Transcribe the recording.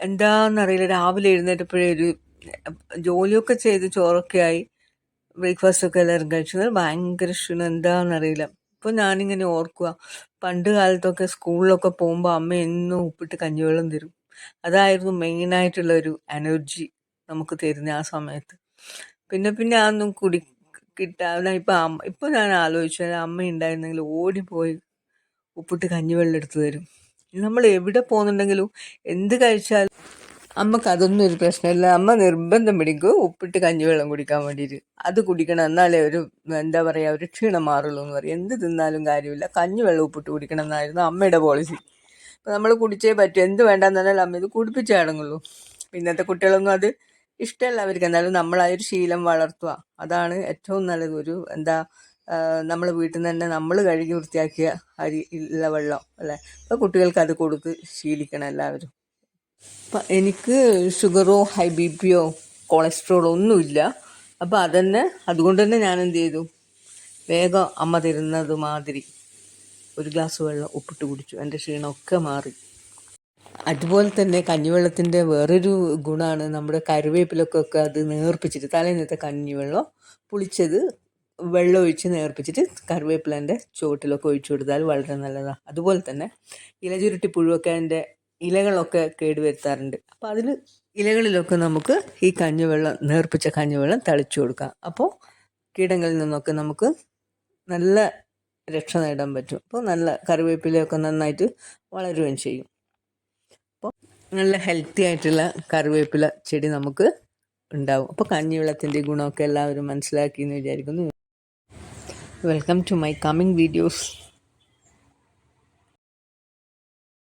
എന്താണെന്നറിയില്ല രാവിലെ എഴുന്നേറ്റപ്പോഴേ ഒരു ജോലിയൊക്കെ ചെയ്ത് ചോറൊക്കെ ആയി ബ്രേക്ക്ഫാസ്റ്റ് ഒക്കെ എല്ലാവരും കഴിച്ചത് ഭയങ്കര ക്ഷീണം. എന്താണെന്നറിയില്ല ഇപ്പോൾ ഞാനിങ്ങനെ ഓർക്കുക പണ്ട് കാലത്തൊക്കെ സ്കൂളിലൊക്കെ പോകുമ്പോൾ അമ്മ എന്നും ഉപ്പിട്ട് കഞ്ഞിവെള്ളം തരും. അതായിരുന്നു മെയിനായിട്ടുള്ള ഒരു എനർജി നമുക്ക് തരുന്ന ആ സമയത്ത്. പിന്നെ പിന്നെ അതൊന്നും കുടി കിട്ടാതെ ഇപ്പം അമ്മ ഇപ്പം ഞാൻ ആലോചിച്ചു. അമ്മ ഉണ്ടായിരുന്നെങ്കിൽ ഓടിപ്പോയി ഉപ്പിട്ട് കഞ്ഞിവെള്ളം എടുത്തു തരും. നമ്മൾ എവിടെ പോകുന്നുണ്ടെങ്കിലും എന്ത് കഴിച്ചാലും അമ്മയ്ക്ക് അതൊന്നും ഒരു പ്രശ്നമില്ല. അമ്മ നിർബന്ധം പിടിക്കും ഉപ്പിട്ട് കഞ്ഞിവെള്ളം കുടിക്കാൻ വേണ്ടിയിട്ട്. അത് കുടിക്കണം. എന്നാലേ ഒരു എന്താ പറയുക ഒരു ക്ഷീണം മാറുള്ളൂ എന്ന് പറയും. എന്ത് തിന്നാലും കാര്യമില്ല. കഞ്ഞിവെള്ളം ഉപ്പിട്ട് കുടിക്കണം എന്നായിരുന്നു അമ്മയുടെ പോളിസി അപ്പോൾ നമ്മൾ കുടിച്ചേ പറ്റൂ. എന്ത് വേണ്ടെന്ന് പറഞ്ഞാൽ അമ്മ ഇത് കുടിപ്പിച്ചേ അടങ്ങുള്ളൂ. ഇന്നത്തെ കുട്ടികളൊന്നും അത് ഇഷ്ടമല്ല. അവർക്ക് എന്നാലും നമ്മളായൊരു ശീലം വളർത്തുക. അതാണ് ഏറ്റവും നല്ലത്. ഒരു എന്താ നമ്മൾ വീട്ടിൽ നിന്ന് തന്നെ നമ്മൾ കഴുകി വൃത്തിയാക്കിയ അരി ഉള്ള വെള്ളം അല്ലേ? അപ്പോൾ കുട്ടികൾക്ക് അത് കൊടുത്ത് ശീലിക്കണം എല്ലാവരും. അപ്പം എനിക്ക് ഷുഗറോ ഹൈ ബി പിയോ കൊളസ്ട്രോളോ ഒന്നുമില്ല അപ്പോൾ അതന്നെ അതുകൊണ്ട് തന്നെ ഞാൻ എന്ത് ചെയ്തു? വേഗം അമ്മ തരുന്നത് മാതിരി ഒരു ഗ്ലാസ് വെള്ളം ഉപ്പിട്ട് കുടിച്ചു. എന്റെ ക്ഷീണമൊക്കെ മാറി. അതുപോലെ തന്നെ കഞ്ഞിവെള്ളത്തിന്റെ വേറൊരു ഗുണമാണ് നമ്മുടെ കരുവേപ്പിലൊക്കെ അത് നേർപ്പിച്ചിട്ട് തലേന്നത്തെ കഞ്ഞിവെള്ളം പുളിച്ചത് വെള്ളം ഒഴിച്ച് നേർപ്പിച്ചിട്ട് കറിവേപ്പിലേന്റെ ചുവട്ടിലൊക്കെ ഒഴിച്ചു കൊടുത്താൽ വളരെ നല്ലതാണ് അതുപോലെ തന്നെ ഇലചുരുട്ടി പുഴുവൊക്കെ അതിന്റെ ഇലകളൊക്കെ കേടുവരുത്താറുണ്ട് അപ്പോൾ അതിൽ ഇലകളിലൊക്കെ നമുക്ക് ഈ കഞ്ഞിവെള്ളം നേർപ്പിച്ച കഞ്ഞിവെള്ളം തളിച്ചു കൊടുക്കാം. അപ്പോൾ കീടങ്ങളിൽ നിന്നൊക്കെ നമുക്ക് നല്ല രക്ഷ നേടാൻ പറ്റും. അപ്പോൾ നല്ല കറിവേപ്പിലയൊക്കെ നന്നായിട്ട് വളരുകയും ചെയ്യും. അപ്പോൾ നല്ല ഹെൽത്തി ആയിട്ടുള്ള കറിവേപ്പില ചെടി നമുക്ക് ഉണ്ടാവും. അപ്പോൾ കഞ്ഞിവെള്ളത്തിന്റെ ഗുണമൊക്കെ എല്ലാവരും മനസ്സിലാക്കി എന്ന് വിചാരിക്കുന്നു. welcome to my coming videos.